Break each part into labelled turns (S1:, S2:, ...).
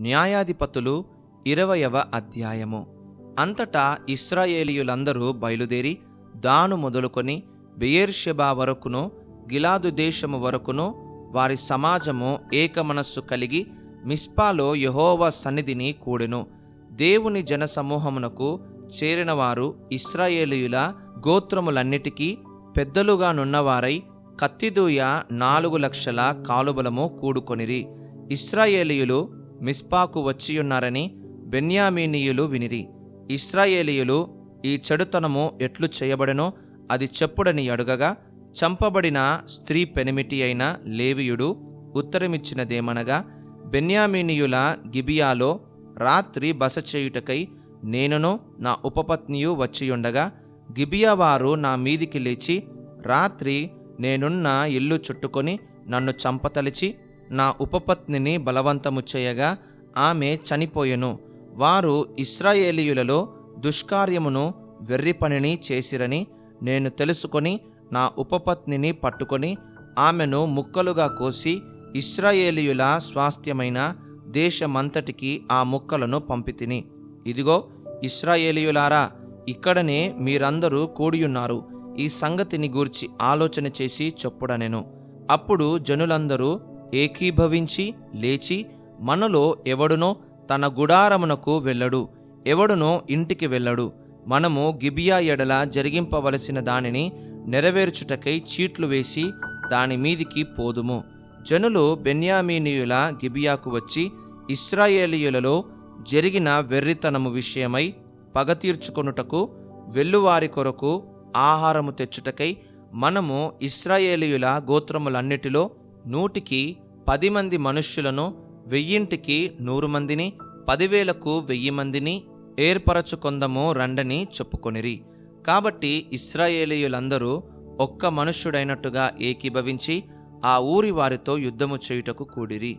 S1: న్యాయాధిపతులు ఇరవయవ అధ్యాయము. అంతటా ఇస్రాయేలీయులందరూ బయలుదేరి దాను మొదలుకొని బెయేర్షెబా వరకును గిలాదు దేశము వరకును వారి సమాజము ఏకమనస్సు కలిగి మిస్పాలో యహోవ సన్నిధిని కూడెను. దేవుని జనసమూహమునకు చేరినవారు ఇస్రాయేలీయుల గోత్రములన్నిటికీ పెద్దలుగా నున్నవారై కత్తిదూయ నాలుగు లక్షల కాలుబలము కూడుకొనిరి. ఇస్రాయేలీయులు మిస్పాకు వచ్చియున్నారని బెన్యామీనీయులు వినిరి. ఇస్రాయేలీయులు ఈ చెడుతనము ఎట్లు చేయబడెనో అది చెప్పుడని అడుగగా చంపబడిన స్త్రీ పెనిమిటి అయిన లేవియుడు ఉత్తరమిచ్చినదేమనగా బెన్యామీనీయుల గిబియాలో రాత్రి బస చేయుటకై నేనును నా ఉపపత్నియు వచ్చియుండగా గిబియా వారు నా మీదికి లేచి రాత్రి నేనున్న ఇల్లు చుట్టుకొని నన్ను చంపతలిచి నా ఉపపత్నిని బలవంతము చేయగా ఆమె చనిపోయెను. వారు ఇస్రాయేలీయులలో దుష్కార్యమును వెర్రి పనిని చేసిరని నేను తెలుసుకొని నా ఉపపత్నిని పట్టుకొని ఆమెను ముక్కలుగా కోసి ఇస్రాయేలీయుల స్వాస్థ్యమైన దేశమంతటికి ఆ ముక్కలను పంపితిని. ఇదిగో ఇస్రాయేలీయులారా ఇక్కడనే మీరందరూ కూడియున్నారు. ఈ సంగతిని గూర్చి ఆలోచన చేసి చెప్పుడనెను. అప్పుడు జనులందరూ ఏకీభవించి లేచి మనలో ఎవడునో తన గుడారమునకు వెళ్ళడు ఎవడునో ఇంటికి వెళ్ళడు. మనము గిబియా ఎడల జరిగింపవలసిన దానిని నెరవేర్చుటకై చీట్లు వేసి దాని మీదికి పోదుము. జనులు బెన్యామీనీయుల గిబియాకు వచ్చి ఇస్రాయేలీయులలో జరిగిన వెర్రితనము విషయమై పగ తీర్చుకొనుటకు వెల్లువారి కొరకు ఆహారము తెచ్చుటకై మనము ఇస్రాయేలీయుల గోత్రములన్నిటిలో నూటికి పది మంది మనుష్యులను వెయ్యింటికి నూరు మందిని పదివేలకు వెయ్యి మందిని ఏర్పరచుకొందము రండని చెప్పుకొనిరి. కాబట్టి ఇస్రాయేలీయులందరూ ఒక్క మనుష్యుడైనట్టుగా ఏకీభవించి ఆ ఊరి వారితో యుద్ధము చేయుటకు కూడిరి.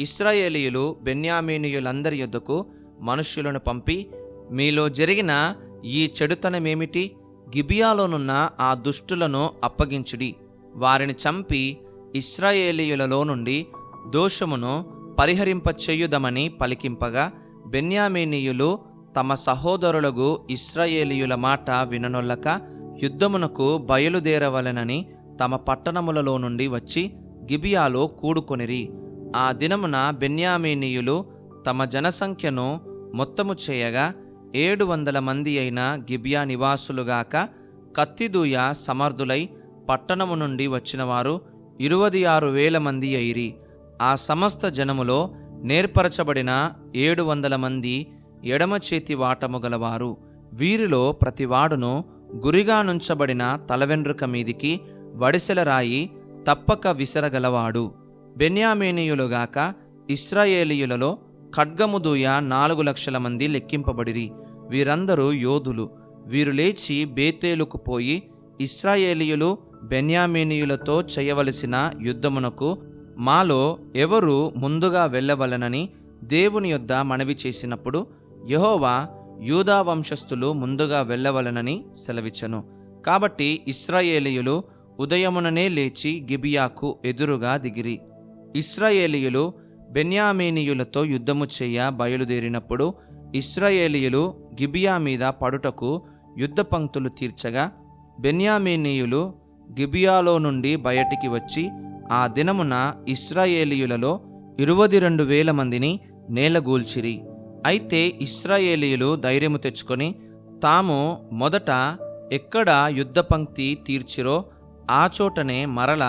S1: ఇస్రాయేలీయులు బెన్యామీనీయులందరి యుద్ధకు మనుష్యులను పంపి మీలో జరిగిన ఈ చెడుతనమేమిటి? గిబియాలోనున్న ఆ దుష్టులను అప్పగించుడి. వారిని చంపి ఇస్రాయేలీయులలో నుండి దోషమును పరిహరింపచేయుదమని పలికింపగా బెన్యామీనీయులు తమ సహోదరులకు ఇస్రాయేలీయుల మాట విననొల్లక యుద్ధమునకు బయలుదేరవలెనని తమ పట్టణములలో నుండి వచ్చి గిబియాలో కూడుకొనిరి. ఆ దినమున బెన్యామీనీయులు తమ జనసంఖ్యను మొత్తము చేయగా ఏడు వందల మంది అయిన గిబియా నివాసులుగాక కత్తిదూయ సమర్థులై పట్టణము నుండి వచ్చినవారు ఇరువది ఆరు వేల మంది అయిరి. ఆ సమస్త జనములో నేర్పరచబడిన ఏడు వందల మంది ఎడమ చేతి వాటము గలవారు. వీరిలో ప్రతివాడును గురిగా నుంచబడిన తలవెండ్రుక మీదికి వడిసెల రాయి తప్పక విసరగలవాడు. బెన్యామేనీయులుగాక ఇస్రాయేలీయులలో ఖడ్గముదూయ నాలుగు లక్షల మంది లెక్కింపబడిరి. వీరందరూ యోధులు. వీరు లేచి బేతేలుకు పోయి ఇస్రాయేలీయులు బెన్యామీనీయులతో చేయవలసిన యుద్ధమునకు మాలో ఎవరు ముందుగా వెళ్ళవలనని దేవుని యొద్ద మనవి చేసినప్పుడు యహోవా యూదా వంశస్థులు ముందుగా వెళ్ళవలనని సెలవిచ్చను. కాబట్టి ఇస్రాయేలీయులు ఉదయముననే లేచి గిబియాకు ఎదురుగా దిగిరి. ఇస్రాయేలీయులు బెన్యామీనీయులతో యుద్ధము చేయ బయలుదేరినప్పుడు ఇస్రాయేలీయులు గిబియా మీద పడుటకు యుద్ధ పంక్తులు తీర్చగా బెన్యామీనీయులు గిబియాలో నుండి బయటికి వచ్చి ఆ దినమున ఇస్రాయేలీయులలో ఇరువది రెండు వేల మందిని నేలగూల్చిరి అయితే ఇస్రాయేలీయులు ధైర్యము తెచ్చుకొని తాము మొదట ఎక్కడ యుద్ధ పంక్తి తీర్చిరో ఆ చోటనే మరల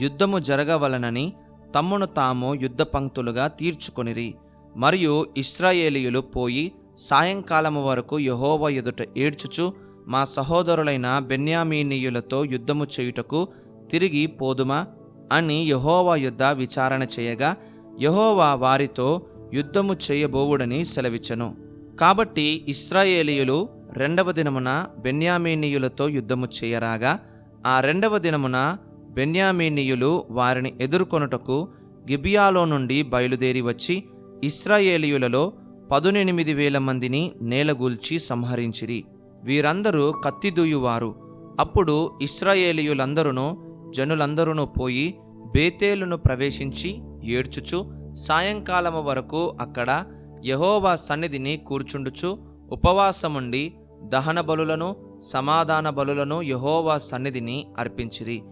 S1: యుద్ధము జరగవలనని తమ్మును తాము యుద్ధ పంక్తులుగా తీర్చుకొనిరి. మరియు ఇస్రాయేలీయులు పోయి సాయంకాలము వరకు యహోవ ఎదుట ఏడ్చుచు మా సహోదరులైన బెన్యామీనీయులతో యుద్ధము చేయుటకు తిరిగి పోదుమా? అని యహోవా యుద్ధ విచారణ చేయగా యహోవా వారితో యుద్ధము చేయబోవుడని సెలవిచ్చను. కాబట్టి ఇస్రాయేలీయులు రెండవ దినమున బెన్యామీనీయులతో యుద్ధము చేయరాగా ఆ రెండవ దినమున బెన్యామీనీయులు వారిని ఎదుర్కొనుటకు గిబియాలో నుండి బయలుదేరి వచ్చి ఇస్రాయేలీయులలో పదునెనిమిది వేల మందిని నేలగూల్చి సంహరించిరి. వీరందరూ కత్తిదూయువారు అప్పుడు ఇస్రాయేలీయులందరూ జనులందరూ పోయి బేతేలును ప్రవేశించి ఏడ్చుచు సాయంకాలము వరకు అక్కడ యహోవా సన్నిధిని కూర్చుండుచు ఉపవాసముండి దహన బలులను సమాధాన బలులను యహోవా సన్నిధిని అర్పించిరి.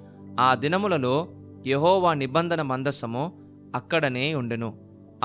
S1: ఆ దినములలో యహోవా నిబంధన మందసము అక్కడనే ఉండెను.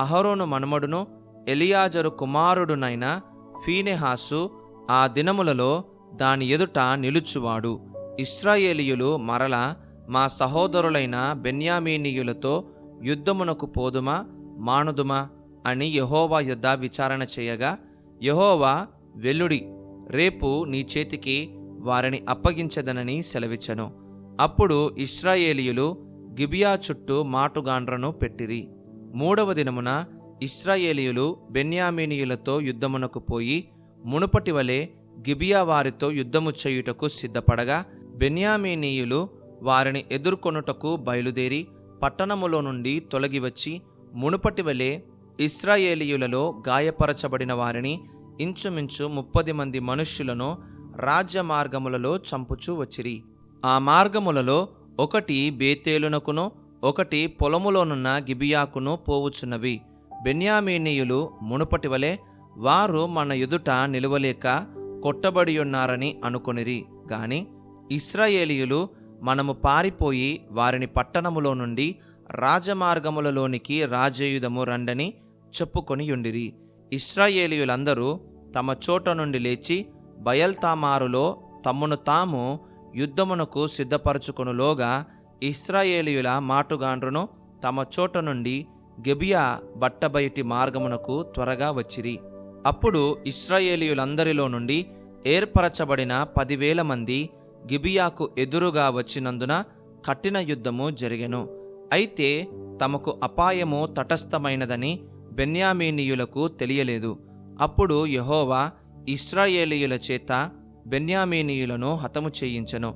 S1: అహరోను మనుమడును ఎలియాజరు కుమారుడునైన ఫీనెహాసు ఆ దినములలో దాని ఎదుట నిలుచువాడు. ఇస్రాయేలీయులు మరల మా సహోదరులైన బెన్యామీనీయులతో యుద్ధమునకు పోదుమా మానుదుమా అని యహోవా యుద్ధ విచారణ చేయగా యహోవా వెల్లుడి రేపు నీ చేతికి వారిని అప్పగించదనని సెలవిచ్చను. అప్పుడు ఇస్రాయేలీయులు గిబియా చుట్టూ మాటుగాండ్రను పెట్టిరి. మూడవ దినమున ఇస్రాయేలీయులు బెన్యామీనీయులతో యుద్ధమునకు పోయి మునుపటి వలె గిబియా వారితో యుద్ధము చేయుటకు సిద్ధపడగా బెన్యామీనీయులు వారిని ఎదుర్కొనుటకు బయలుదేరి పట్టణములో నుండి తొలగి వచ్చి మునుపటి వలె ఇస్రాయేలీయులలో గాయపరచబడిన వారిని ఇంచుమించు ముప్పది మంది మనుష్యులను రాజ్య మార్గములలో చంపుచూ వచ్చిరి. ఆ మార్గములలో ఒకటి బేతేలునకును ఒకటి పొలములోనున్న గిబియాకును పోవుచున్నవి. బెన్యామీనీయులు మునుపటి వలె వారు మన ఎదుట నిలువలేక కొట్టబడి ఉన్నారని అనుకొనిరి. గాని ఇస్రాయేలీయులు మనము పారిపోయి వారిని పట్టణములో నుండి రాజమార్గములలోనికి రాజయుధము రండని చెప్పుకొనియుండిరి. ఇస్రాయేలీయులందరూ తమ చోట నుండి లేచి బయల్తామారులో తమ్మును తాము యుద్ధమునకు సిద్ధపరచుకొనులోగా ఇస్రాయేలీయుల మాటుగాండ్రును తమ చోట నుండి గెబియా బట్టబయటి మార్గమునకు త్వరగా వచ్చిరి. అప్పుడు ఇస్రాయేలీయులందరిలో నుండి ఏర్పరచబడిన పదివేల మంది గిబియాకు ఎదురుగా వచ్చినందున కఠిన యుద్ధము జరిగెను. అయితే తమకు అపాయము తటస్థమైనదని బెన్యామీనీయులకు తెలియలేదు. అప్పుడు యహోవా ఇస్రాయేలీయుల చేత బెన్యామీనీయులను హతము చేయించెను.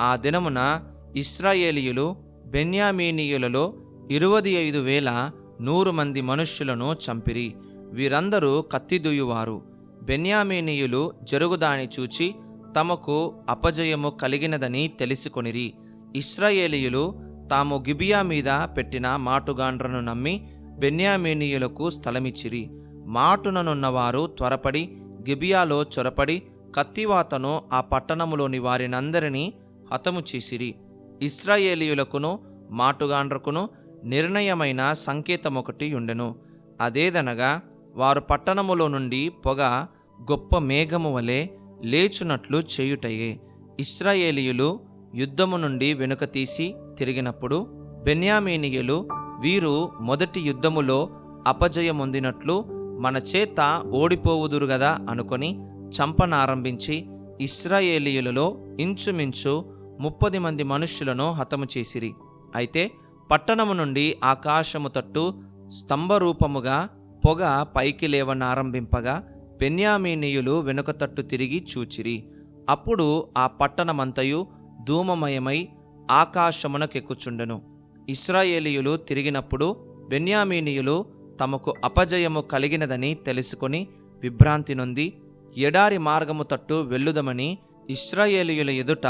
S1: ఆ దినమున ఇస్రాయేలీయులు బెన్యామీనీయులలో ఇరవై ఐదు వేల నూరు మంది మనుష్యులను చంపిరి. వీరందరూ కత్తిదుయువారు బెన్యామీనీయులు జరుగుదాని చూచి తమకు అపజయము కలిగినదని తెలుసుకొనిరి. ఇస్రాయేలీయులు తాము గిబియా మీద పెట్టిన మాటుగాండ్రను నమ్మి బెన్యామీనీయులకు స్థలమిచ్చిరి. మాటుననున్నవారు త్వరపడి గిబియాలో చొరపడి కత్తివాతను ఆ పట్టణములోని వారినందరినీ హతము చేసిరి. ఇస్రాయేలీయులకును మాటుగాండ్రకును నిర్ణయమైన సంకేతమొకటి ఉండెను అదేదనగా వారు పట్టణములో నుండి పొగ గొప్ప మేఘము వలె లేచునట్లు చేయుటయే. ఇస్రాయేలీయులు యుద్ధము నుండి వెనుక తీసి తిరిగినప్పుడు బెన్యామీనియులు వీరు మొదటి యుద్ధములో అపజయమొందినట్లు మన చేత ఓడిపోవుదురు గదా అనుకొని చంపనారంభించి ఇస్రాయేలీయులలో ఇంచుమించు ముప్పది మంది మనుష్యులను హతము చేసిరి. అయితే పట్టణము నుండి ఆకాశము తట్టు స్తంభరూపముగా పొగ పైకి లేవనారంభింపగా బెన్యామీనీయులు వెనుక తట్టు తిరిగి చూచిరి. అప్పుడు ఆ పట్టణమంతయు ధూమమయమై ఆకాశమునకెక్కుచుండెను. ఇస్రాయేలీయులు తిరిగినప్పుడు బెన్యామీనీయులు తమకు అపజయము కలిగినదని తెలుసుకొని విభ్రాంతి నొంది ఎడారి మార్గము తట్టు వెళ్ళుదమని ఇస్రాయేలీయుల ఎదుట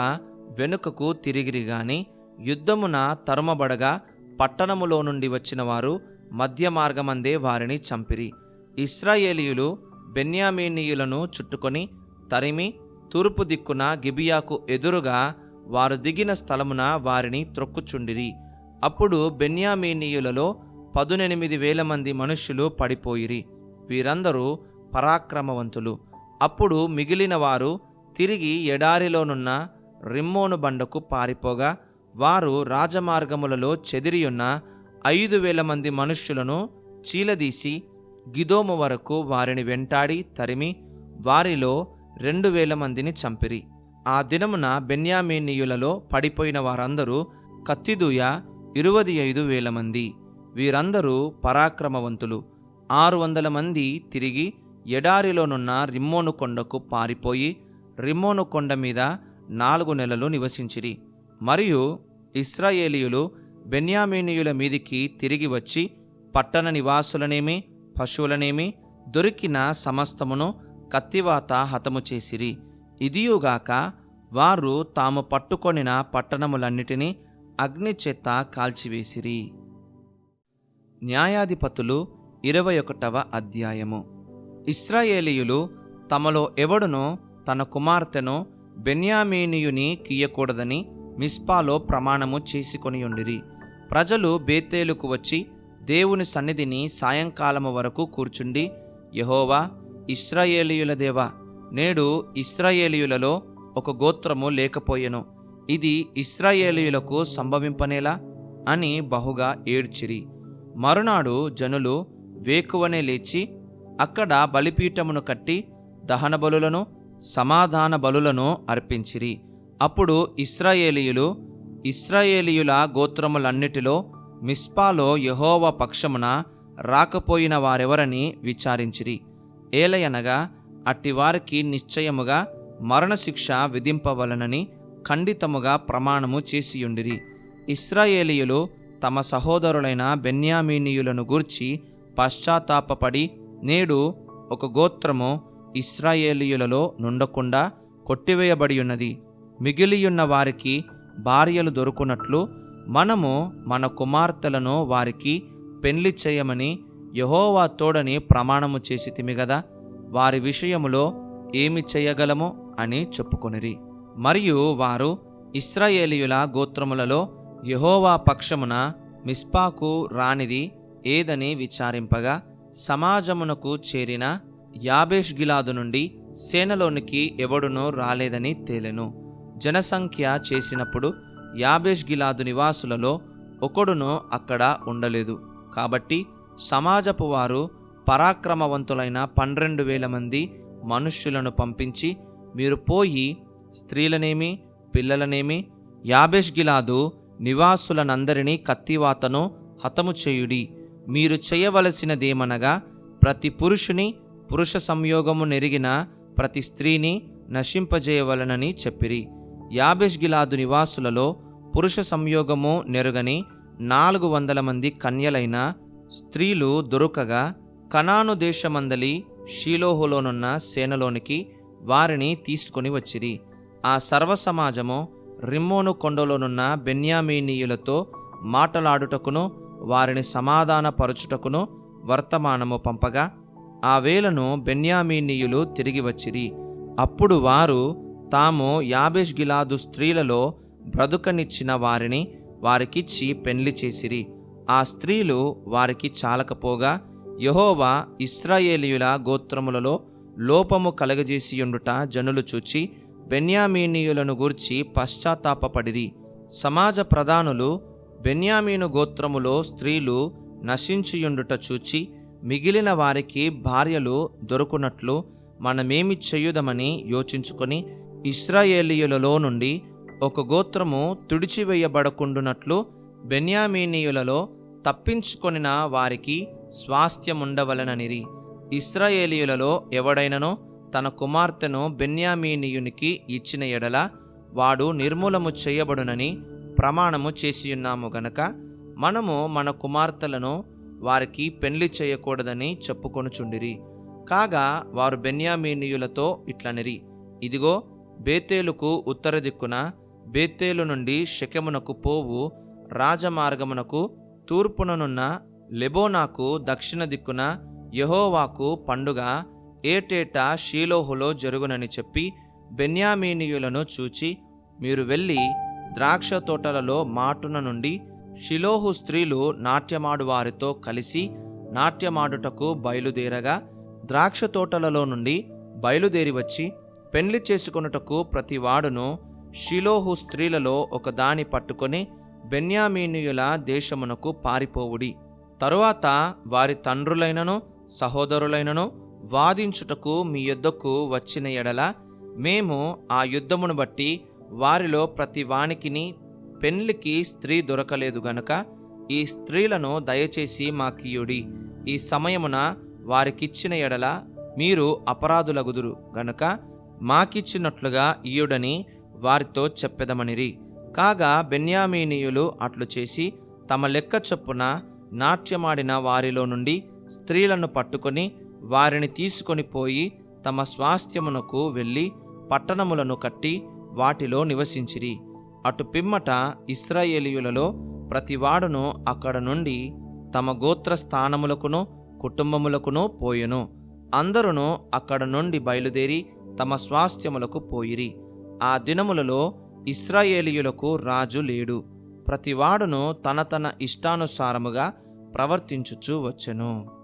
S1: వెనుకకు తిరిగిరి గాని యుద్ధమున తరుమబడగా పట్టణములో నుండి వచ్చిన వారు మధ్య మార్గమందే వారిని చంపిరి. ఇస్రాయేలీయులు బెన్యామీనీయులను చుట్టుకొని తరిమి తూర్పు దిక్కున గిబియాకు ఎదురుగా వారు దిగిన స్థలమున వారిని త్రొక్కుచుండిరి. అప్పుడు బెన్యామీనీయులలో పదునెనిమిది వేల మంది మనుష్యులు పడిపోయిరి. వీరందరూ పరాక్రమవంతులు. అప్పుడు మిగిలిన వారు తిరిగి ఎడారిలోనున్న రిమ్మోను బండకు పారిపోగా వారు రాజమార్గములలో చెదిరియున్న ఐదు వేల మంది మనుష్యులను చీలదీసి గిదోము వరకు వారిని వెంటాడి తరిమి వారిలో రెండు వేల మందిని చంపిరి. ఆ దినమున బెన్యామీనీయులలో పడిపోయిన వారందరూ కత్తిదూయ ఇరువది ఐదు వేల మంది. వీరందరూ పరాక్రమవంతులు. ఆరు వందల మంది తిరిగి ఎడారిలోనున్న రిమ్మోను కొండకు పారిపోయి రిమ్మోను కొండ మీద నాలుగు నెలలు నివసించిరి. మరియు ఇస్రాయేలీయులు బెన్యామీనీయుల మీదికి తిరిగి వచ్చి పట్టణ నివాసులనేమి పశువులనేమి దొరికిన సమస్తమును కత్తివాత హతము చేసిరి. ఇదియుగాక వారు తాము పట్టుకొనిన పట్టణములన్నిటినీ అగ్ని చేత కాల్చివేసిరి. న్యాయాధిపతులు ఇరవై ఒకటవ అధ్యాయము. ఇస్రాయేలీయులు తమలో ఎవడునో తన కుమార్తెను బెన్యామీనియుని కీయకూడదని మిస్పాలో ప్రమాణము చేసుకొనియుండిరి. ప్రజలు బేతేలుకు వచ్చి దేవుని సన్నిధిని సాయంకాలము వరకు కూర్చుండి యహోవా ఇస్రాయేలీయుల దేవా నేడు ఇస్రాయేలీయులలో ఒక గోత్రము లేకపోయెను. ఇది ఇస్రాయేలీయులకు సంభవింపనేలా అని బహుగా ఏడ్చిరి. మరునాడు జనులు వేకువనే లేచి అక్కడ బలిపీఠమును కట్టి దహన బలులను సమాధాన బలులను అర్పించిరి. అప్పుడు ఇస్రాయేలీయులు ఇస్రాయేలీయుల గోత్రములన్నిటిలో మిస్పాలో యహోవ పక్షమున రాకపోయిన వారెవరని విచారించిరి. ఏలయనగా అట్టివారికి నిశ్చయముగా మరణశిక్ష విధింపవలనని ఖండితముగా ప్రమాణము చేసియుండిరి. ఇస్రాయేలీయులు తమ సహోదరులైన బెన్యామీనీయులను గూర్చి పశ్చాత్తాపడి నేడు ఒక గోత్రము ఇస్రాయేలీయులలో నుండకుండా కొట్టివేయబడి ఉన్నది మిగిలియున్న వారికి భార్యలు దొరుకునట్లు మనము మన కుమార్తెలను వారికి పెళ్ళి చేయమని యహోవా తోడని ప్రమాణము చేసి తిమిగదా వారి విషయములో ఏమి చేయగలము అని చెప్పుకొనిరి. మరియు వారు ఇస్రాయేలీయుల గోత్రములలో యహోవా పక్షమున మిస్పాకు రానిది ఏదని విచారింపగా సమాజమునకు చేరిన యాబేష్ గిలాదు నుండి సేనలోనికి ఎవడునూ రాలేదని తేలెను. జనసంఖ్య చేసినప్పుడు యాబేష్ గిలాదు నివాసులలో ఒకడును అక్కడ ఉండలేదు. కాబట్టి సమాజపు వారు పరాక్రమవంతులైన పన్నెండు వేల మంది మనుష్యులను పంపించి మీరు పోయి స్త్రీలనేమి పిల్లలనేమి యాబేష్ గిలాదు నివాసులనందరినీ కత్తివాతను హతము చేయుడి. మీరు చేయవలసినదేమనగా ప్రతి పురుషుని పురుష సంయోగము నెరిగిన ప్రతి స్త్రీని నశింపజేయవలనని చెప్పిరి. యాబేష్ గిలాదు నివాసులలో పురుష సంయోగము నెరుగని నాలుగు వందల మంది కన్యలైన స్త్రీలు దొరకగా కనాను దేశమందలి షీలోహులోనున్న సేనలోనికి వారిని తీసుకొని వచ్చిరి. ఆ సర్వసమాజము రిమ్మోను కొండలోనున్న బెన్యామీనీయులతో మాటలాడుటకును వారిని సమాధానపరచుటకును వర్తమానము పంపగా ఆ వేళను బెన్యామీనీయులు తిరిగి వచ్చిరి. అప్పుడు వారు తాము యాబేష్ గిలాదు స్త్రీలలో బ్రతుకనిచ్చిన వారిని వారికిచ్చి పెళ్ళి చేసిరి. ఆ స్త్రీలు వారికి చాలకపోగా యహోవా ఇస్రాయేలీయుల గోత్రములలో లోపము కలగజేసియుండుట జనులు చూచి బెన్యామీనీయులను గూర్చి పశ్చాత్తాపపడిరి. సమాజ ప్రధానులు బెన్యామీను గోత్రములో స్త్రీలు నశించియుండుట చూచి మిగిలిన వారికి భార్యలు దొరుకునట్లు మనమేమి చేయుదమని యోచించుకొని ఇస్రాయేలీయులలో నుండి ఒక గోత్రము తుడిచివేయబడకుండునట్లు బెన్యామీనీయులలో తప్పించుకొనిన వారికి స్వాస్థ్యముండవలననిరి. ఇస్రాయేలీయులలో ఎవడైననో తన కుమార్తెను బెన్యామీనీయునికి ఇచ్చిన ఎడల వాడు నిర్మూలము చేయబడునని ప్రమాణము చేసియున్నాము గనక మనము మన కుమార్తెలను వారికి పెళ్ళి చేయకూడదని చెప్పుకొనుచుండిరి. కాగా వారు బెన్యామీనీయులతో ఇట్లనిరి. ఇదిగో బేతేలుకు ఉత్తర దిక్కున బేతేలు నుండి శకమునకు పోవు రాజమార్గమునకు తూర్పుననున్న లెబోనాకు దక్షిణ దిక్కున యహోవాకు పండుగ ఏటేటా షీలోహులో జరుగునని చెప్పి బెన్యామీనీయులను చూచి మీరు వెళ్ళి ద్రాక్ష తోటలలో మాటున నుండి షిలోహు స్త్రీలు నాట్యమాడు వారితో కలిసి నాట్యమాడుటకు బయలుదేరగా ద్రాక్ష తోటలలో నుండి బయలుదేరి వచ్చి పెండ్లి చేసుకొనుటకు ప్రతి వాడును షిలోహు స్త్రీలలో ఒక దాని పట్టుకొని బెన్యామీనియుల దేశమునకు పారిపోవుడి. తరువాత వారి తండ్రులైనను సహోదరులైనను వాదించుటకు మీ యుద్ధకు వచ్చిన ఎడల మేము ఆ యుద్ధమును బట్టి వారిలో ప్రతి వానికిని పెండ్లికి స్త్రీ దొరకలేదు గనుక ఈ స్త్రీలను దయచేసి మాకియుడి. ఈ సమయమున వారికిచ్చిన ఎడల మీరు అపరాధులగుదురు గనుక మాకిచ్చినట్లుగా ఇయుడని వారితో చెప్పెదమనిరి. కాగా బెన్యామీనీయులు అట్లు చేసి తమ లెక్క చొప్పున నాట్యమాడిన వారిలో నుండి స్త్రీలను పట్టుకొని వారిని తీసుకొని పోయి తమ స్వాస్థ్యమునకు వెళ్ళి పట్టణములను కట్టి వాటిలో నివసించిరి. అటు పిమ్మట ఇస్రాయేలీయులలో ప్రతివాడును అక్కడ నుండి తమ గోత్ర స్థానములకును కుటుంబములకును పోయెను. అందరును అక్కడ నుండి బయలుదేరి తమ స్వాస్థ్యములకు పోయిరి. ఆ దినములలో ఇస్రాయేలీయులకు రాజు లేడు. ప్రతివాడును తన తన ఇష్టానుసారముగా ప్రవర్తించుచూ వచ్చెను.